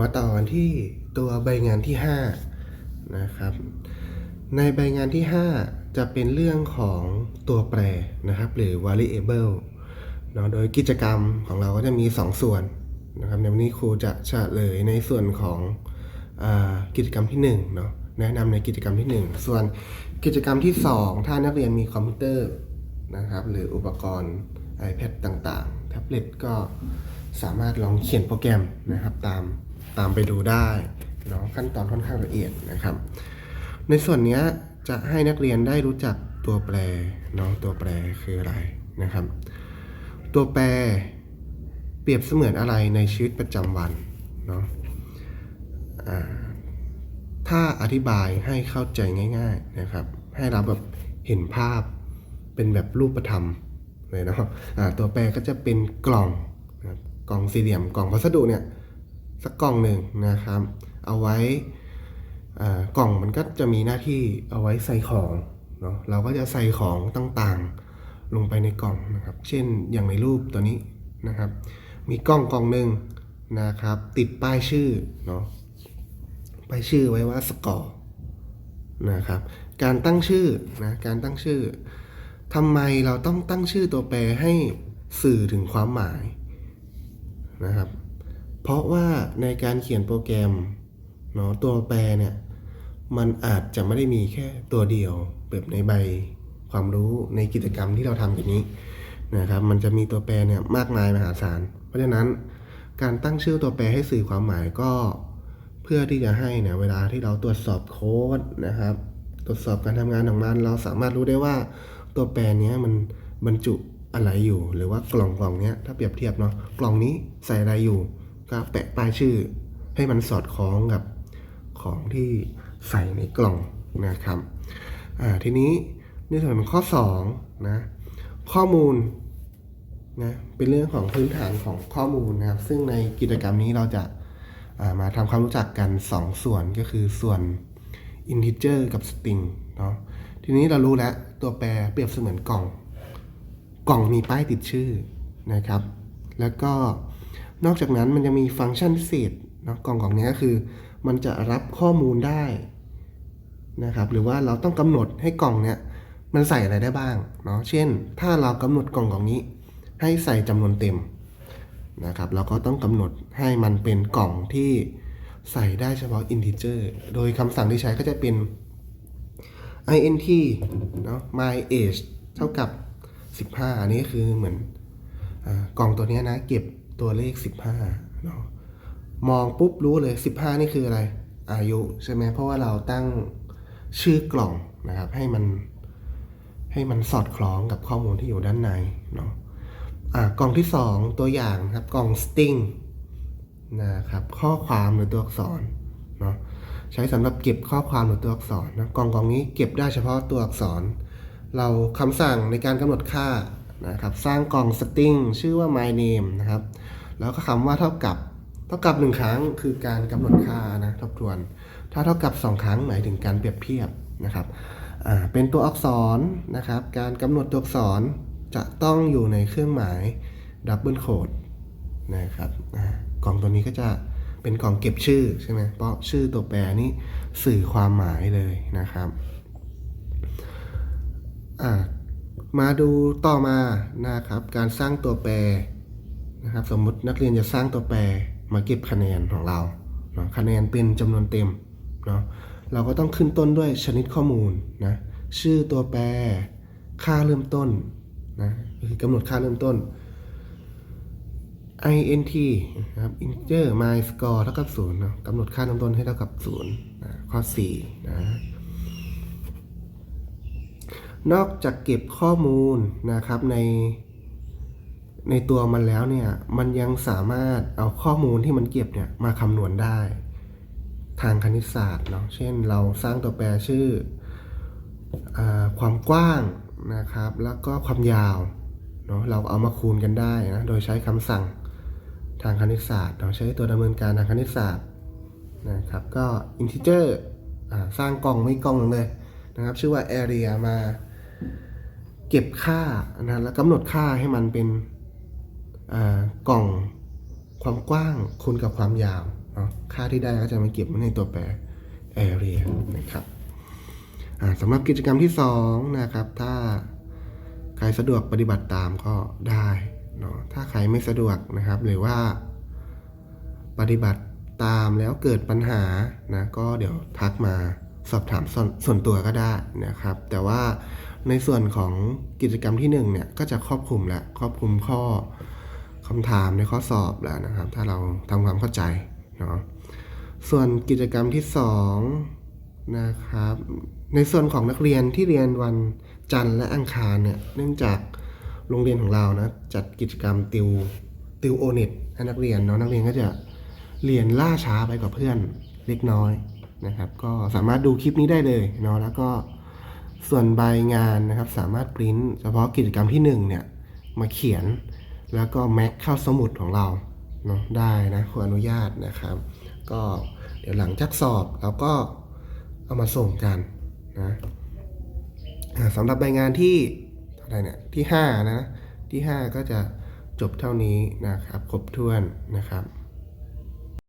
มาต่อกันที่ตัวใบงานที่ 5 นะครับ ในใบงานที่ 5 จะเป็นเรื่องของตัวแปรนะครับ หรือ variable เนาะโดยกิจกรรมของเราก็จะมี 2 ส่วนนะครับในวันนี้ครูจะเฉลยในส่วนของอกิจกรรมที่1เนาะแนะนำในกิจกรรมที่ 1 ส่วนกิจกรรมที่ 2 ถ้านักเรียนมีคอมพิวเตอร์นะครับ หรืออุปกรณ์ iPad ต่างๆ แท็บเล็ตก็ สามารถลองเขียนโปรแกรมนะครับตามตามไปดูได้เนาะขั้นตอนค่อนข้างละเอียดนะครับ ในส่วนนี้จะให้นักเรียนได้รู้จักตัวแปรเนาะตัวแปรคืออะไรนะครับ ตัวแปรเปรียบเสมือนอะไรในชีวิตประจำวันเนาะถ้าอธิบายให้เข้าใจง่าย ๆนะครับ ให้เราแบบเห็นภาพเป็นแบบรูปธรรมเลยเนาะอ่าตัวแปรก็จะเป็นกล่อง กล่องสี่เหลี่ยมกล่องพัสดุเนี่ยสักกล่องหนึ่งนะครับ เอาไว้กล่องมันก็จะมีหน้าที่เอาไว้ใส่ของเนาะเราก็จะใส่ของต่างๆลงไปในกล่องนะครับ เช่นอย่างในรูปตัวนี้นะครับ มีกล่องกล่องหนึ่งนะครับ ติดป้ายชื่อเนาะป้ายชื่อไว้ว่าสกอร์นะครับ การตั้งชื่อนะการตั้งชื่อทำไมเราต้องตั้งชื่อตัวแปรให้สื่อถึงความหมาย นะครับ เพราะว่าในการเขียนโปรแกรมเนาะตัวแปรเนี่ยมันอาจจะไม่ได้มีแค่ตัวเดียวแบบในใบความรู้ในกิจกรรมที่เราทำกันนี้นะครับ มันจะมีตัวแปรเนี่ยมากมายมหาศาล เพราะฉะนั้นการตั้งชื่อตัวแปรให้สื่อความหมายก็เพื่อที่จะให้เนี่ยเวลาที่เราตรวจสอบโค้ดนะครับ ตรวจสอบการทำงานของมันเราสามารถรู้ได้ว่าตัวแปรเนี้ยมันบรรจุ อะไรอยู่ หรือว่ากล่องกล่องเนี้ยถ้าเปรียบเทียบเนาะกล่องนี้ใส่อะไรอยู่ ก็แปะป้ายชื่อ ให้มันสอดคล้องกับของที่ใส่ในกล่องนะครับทีนี้ในส่วนของข้อ2นะข้อมูลนะเป็นเรื่องของพื้นฐานของข้อมูลนะครับ ซึ่งในกิจกรรมนี้เราจะามาทำความรู้จักกัน 2ส่วนก็คือส่วน integer กับ string เนาะทีนี้เรารู้แล้วตัวแปรเปรียบเสมือนกล่อง กล่องมีป้ายติดชื่อนะครับ แล้วก็นอกจากนั้นมันจะมีฟังก์ชันพิเศษเนาะกล่องกล่องนี้ก็คือ มันจะรับข้อมูลได้นะครับ หรือว่าเราต้องกำหนดให้กล่องเนี้ยมันใส่อะไรได้บ้างเนาะเช่น ถ้าเรากำหนดกล่องกล่องนี้ ให้ใส่จำนวนเต็มนะครับเราก็ต้องกำหนดให้มันเป็นกล่องที่ใส่ได้เฉพาะ integer โดยคำสั่งที่ใช้ก็จะเป็น int เนาะ my age เท่ากับ 15 อันนี้คือเหมือนอกล่องตัวนี้นะ เก็บตัวเลข 15เนาะมองปุ๊บรู้เลย 15 นี่คืออะไร อายุใช่ไหมเพราะว่าเราตั้งชื่อกล่องนะครับ ให้มันให้มันสอดคล้องกับข้อมูลที่อยู่ด้านในเนาะกล่องที่ 2 ตัวอย่างครับกล่อง string นะครับข้อความหรือตัวอักษรเนาะใช้สำหรับเก็บข้อความหรือตัวอักษรนะกล่องกล่องนี้เก็บได้เฉพาะตัวอักษร เราคำสั่งในการกำหนดค่านะครับสร้างกล่อง string ชื่อว่า my name นะครับแล้วก็คำว่าเท่ากับเท่ากับหนึ่งครั้งคือการกำหนดค่านะทบทวน ถ้าเท่ากับสองครั้งหมายถึงการเปรียบเทียบนะครับเป็นตัวอักษรนะครับ การกำหนดตัวอักษรจะต้องอยู่ในเครื่องหมายดับเบิลโคดนะครับกล่องตัวนี้ก็จะเป็นกล่องเก็บชื่อใช่ไหมเพราะชื่อตัวแปรนี้สื่อความหมายเลยนะครับ มาดูต่อมานะครับ การสร้างตัวแปรนะครับ สมมุตินักเรียนจะสร้างตัวแปรมาเก็บคะแนนของเราเนาะคะแนนเป็นจำนวนเต็มเนาะเราก็ต้องขึ้นต้นด้วยชนิดข้อมูลนะชื่อตัวแปรค่าเริ่มต้นนะคือกำหนดค่าเริ่มต้น int นะครับ integer my score เท่ากับ0นะกำหนดค่าเริ่มต้นให้เท่ากับ0นะข้อ4นะ นอกจากเก็บข้อมูลนะครับในในตัวมันแล้วเนี่ย มันยังสามารถเอาข้อมูลที่มันเก็บเนี่ยมาคำนวณได้ ทางคณิตศาสตร์เนาะ เช่นเราสร้างตัวแปรชื่ออความกว้างนะครับ แล้วก็ความยาวเนาะ เราเอามาคูณกันได้นะ โดยใช้คำสั่งทางคณิตศาสตร์เราใช้ตัวดำเนินการทางคณิตศาสตร์นะครับ ก็ integer อ่าสร้างกล่องไม่กล่องเลยนะครับ ชื่อว่า area มา เก็บค่านะแล้วกำหนดค่าให้มันเป็นกล่องความกว้างคูณกับความยาวเนาะค่าที่ได้ก็จะมาเก็บไว้ในตัวแปร area นะครับสำหรับกิจกรรมที่ 2 นะครับ ถ้าใครสะดวกปฏิบัติตามก็ได้เนาะถ้าใครไม่สะดวกนะครับ หรือว่าปฏิบัติตามแล้วเกิดปัญหานะก็เดี๋ยวทักมาสอบถามสส่วนตัวก็ได้นะครับ แต่ว่า ในส่วนของกิจกรรมที่หนึ่งเนี่ยก็จะครอบคลุมและครอบคลุมข้อคำถามในข้อสอบแล้วนะครับ ถ้าเราทำความเข้าใจเนาะส่วนกิจกรรมที่สองนะครับในส่วนของนักเรียนที่เรียนวันจันทร์และอังคารเนี่ยเนื่องจากโรงเรียนของเรานะจัดกิจกรรมติวติวโอเน็ตให้นักเรียนเนาะนักเรียนก็จะเรียนล่าช้าไปกว่าเพื่อนเล็กน้อยนะครับ ก็สามารถดูคลิปนี้ได้เลยเนาะแล้วก็ ส่วนใบงานนะครับสามารถปริ้นเฉพาะกิจกรรมที่ 1 เนี่ย มาเขียนแล้วก็แม็กเข้าสมุดของเราเนาะได้นะขออนุญาตนะครับ ก็เดี๋ยวหลังจากสอบเราก็เอามาส่งกันนะสำหรับใบงานที่เท่าไหร่เนี่ยที่5นะที่ 5 ก็จะจบเท่านี้นะครับครบถ้วนนะครับ